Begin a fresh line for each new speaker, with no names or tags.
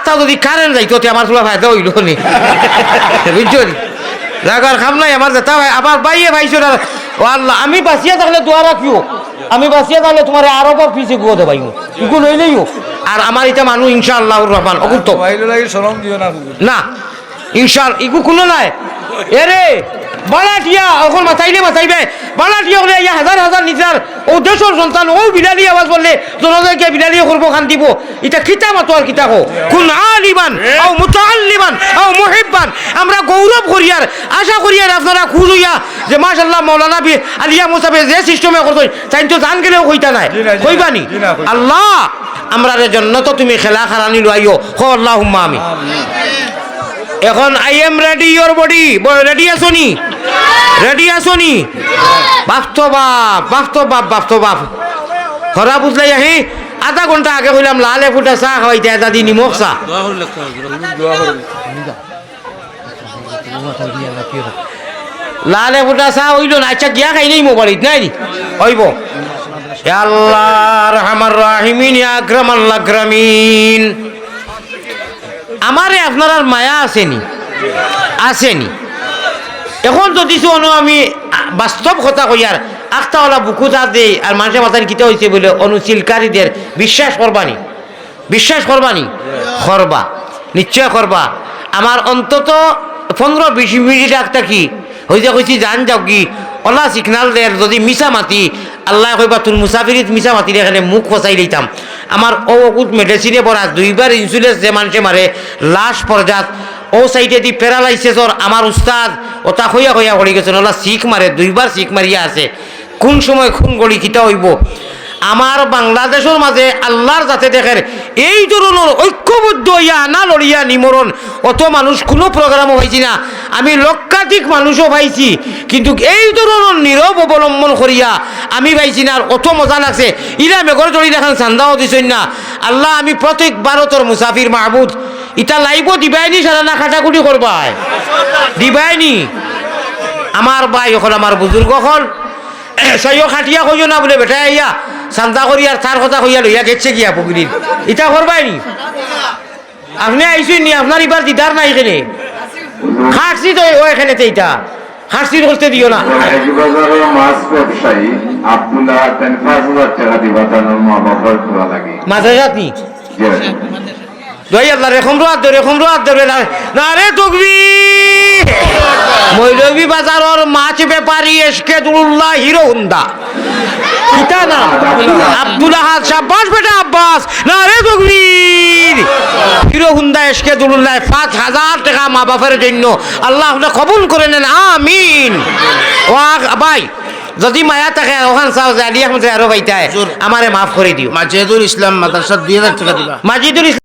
আখতা যদি কারেন্ট যাইতো তে আমার তোলা ফায়দা হইল নি। বুঝছ নি? রাগার খাম নাই আমার যেটা ভাই আবার বাইয়ে ভাইছো না। ও আল্লাহ আমি বাঁচিয়া থাকলে দোয়া রাখিও। আমি বাঁচিয়া থাকলে তোমার আরও বার পিছিয়ে গুয়া দেবাইও ইগু লইলেইও আর আমার এটা মানুষ ইনশাআল্লাহ রহমান
না
না ইনশাল ইগু কোনো নাই। এরে বালাটিয়া এখন মাথাইলে মাথাইবে বালাটিয়া হলে ইয়া হাজার হাজার নিচার ও দেশের সন্তান ও বিলালি আওয়াজ বললে জনতাকে বিলালি করব খান দিব। এটা কিতা মাতো আর কিতা কো কোন আলিমান আও মুতাআল্লিমান আও মুহিব্বান। আমরা গৌরব করিয়ার আশা করিয়ার আপনারা খুশ হইয়া যে মাশাআল্লাহ মাওলানা বি আলিয়া মুসাফে যে সিস্টেমে করছই তাই তো জান গেলেও কইতা নাই। কইবানি। আল্লাহ আমরা জন্য তো তুমি খেলা খারানি লইও হ আল্লাহুম্মা আমিন। এখন I am ready your body ready আছো নি? রেডি আছো নি বাস্তব বাপ বাস্তব বাপ খরা বুঝলাই আহি, আধা ঘণ্টা আগে কইলাম লালে ফুটা চাহ খাওয়াইতে এটা দি নিমখ
চা
লালে ফুটা চাহ হইল না আচ্ছা গিয়া খাই নেই মোবাইলত, নাই হইব। আল্লাহ রহমান রাহিমিন আকরাম আল্লাহ গ্রামীণ আমারে আপনার মায়া আসেনি আসেনি এখন যদি শোনো আমি বাস্তব কথা কই আর আখতাওয়ালা বুকু যা দেই আর মানুষের মাথায় কিতা হয়েছে বলে অনুশীলকারীদের বিশ্বাস করবানি বিশ্বাস করবানি করবা। নিশ্চয় করবা। আমার অন্তত পনেরো বিশ মিনিট একটা কি হইতে কইছি, জান যাও কি ওলা সিগনাল দের যদি মিছা মাতি, আল্লাহ কইবা তোর মুসাফিরিত মিছা মাতি এখানে মুখ ফসাই লইতাম। আমার অকুত মেডিসিনে পড়া দুইবার ইন্সুরেন্স যে মানুষে মারে, লাশ পর্যাত ও সাইডে দি প্যারালাইসিসর আমার উস্তাদ। ওটা হইয়া হইয়া পড়ি গেছেন ওলা শিখ মারে, দুইবার শিখ মারিয়া আছে। কোন সময় খুন গড়ি কিতা হইব? আমার বাংলাদেশের মাঝে আল্লাহর যাতে দেখেন, এই ধরনের ঐক্যবদ্ধ ইয়া না লড়িয়া নিমরণ, অত মানুষ কোনো প্রোগ্রামও হয়েছি না। আমি লক্ষাধিক মানুষও পাইছি, কিন্তু এই ধরনের নীরব অবলম্বন করিয়া আমি পাইছি না, আর অত মজা লাগছে। ইরা মেঘর ধরি দেখান, চান্দাও দিছেন না। আল্লাহ, আমি প্রত্যেক ভারতর মুসাফির মাহবুদ ইটা লাইব দিবাইনি সারা না খাটাকুটি করবাই। দিবাইনি। আমার ভাই এখন আমার বুজুর্গ হল সাইও খাটিয়া কইও না বলে বেটা ইয়া চান্দা করি আর তার কথা কইয়া লইয়া গেছে গিয়া পুকুরির ইটা করবাই নি আপনি আইসুন নি আপনার এবার দিদার নাই এখানে। খাটছি তো ও এখানে এইটা খাটছি করতে দিও না।
মাছ ব্যবসায়ী আব্দুল্লাহ টাকা দিবা মা বাবার খোলা লাগে।
মাঝে যাতনি। দই আল্লাহ রেখম রাত ধরে রেখম রাত ধরে না না রে তকবি। মৈলবী বাজারের মাছ ব্যাপারী এসকে দুল্লাহ হিরো হুন্দা। কিতা না আব্দুল আহাদ শাব্বাস বেটা আব্বাস। না রে তকবীর হিরো হুন্দা এসকে দুল্লাহ পাঁচ হাজার টাকা মা বাপের জন্য। আল্লাহ কবুল করে নেন আমিন। ভাই যদি মায়া থাকে ওখান চাও আরও বাইতায় আমারে মাফ করে দিও।
মাজিদুল ইসলাম মাদ্রাসা দুই হাজার টাকা দিবা।
মাজিদুল ইসলাম